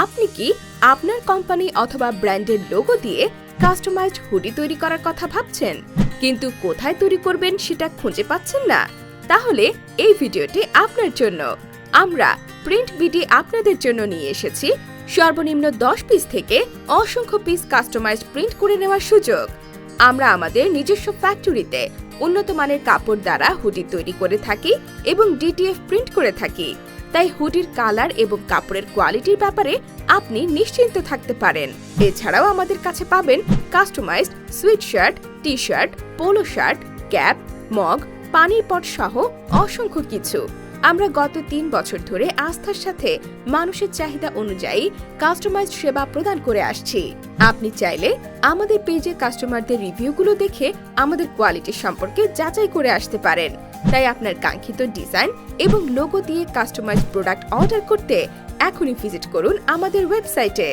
আপনি কি আপনার কোম্পানি অথবা ব্র্যান্ডের লোগো দিয়ে কাস্টমাইজড হুডি তৈরি করার কথা ভাবছেন? কিন্তু কোথায় তৈরি করবেন সেটা খুঁজে পাচ্ছেন না? তাহলে এই ভিডিওটি আপনার জন্য। আমরা প্রিন্ট বিডি আপনাদের জন্য নিয়ে এসেছি। সর্বনিম্ন দশ পিস থেকে অসংখ্য পিস কাস্টমাইজড প্রিন্ট করে নেওয়ার সুযোগ। আমরা আমাদের নিজস্ব ফ্যাক্টরিতে উন্নত মানের কাপড় দ্বারা হুডি তৈরি করে থাকি এবং ডিটিএফ প্রিন্ট করে থাকি। তাই হুডির কালার এবং কাপড়ের কোয়ালিটির ব্যাপারে আপনি নিশ্চিন্ত থাকতে পারেন। এছাড়াও আমাদের কাছে পাবেন customised sweatshirt T shirt polo shirt cap mug পানির পট সহ অসংখ্য কিছু। আমরা গত তিন বছর ধরে আস্থার সাথে মানুষের চাহিদা অনুযায়ী কাস্টমাইজড সেবা প্রদান করে আসছি। আপনি চাইলে আমাদের পেজে কাস্টমারদের রিভিউগুলো দেখে আমাদের কোয়ালিটি সম্পর্কে যাচাই করে আসতে পারেন। তাই আপনার কাঙ্ক্ষিত ডিজাইন এবং লোগো দিয়ে কাস্টমাইজড প্রোডাক্ট অর্ডার করতে এখনই ভিজিট করুন আমাদের ওয়েবসাইটে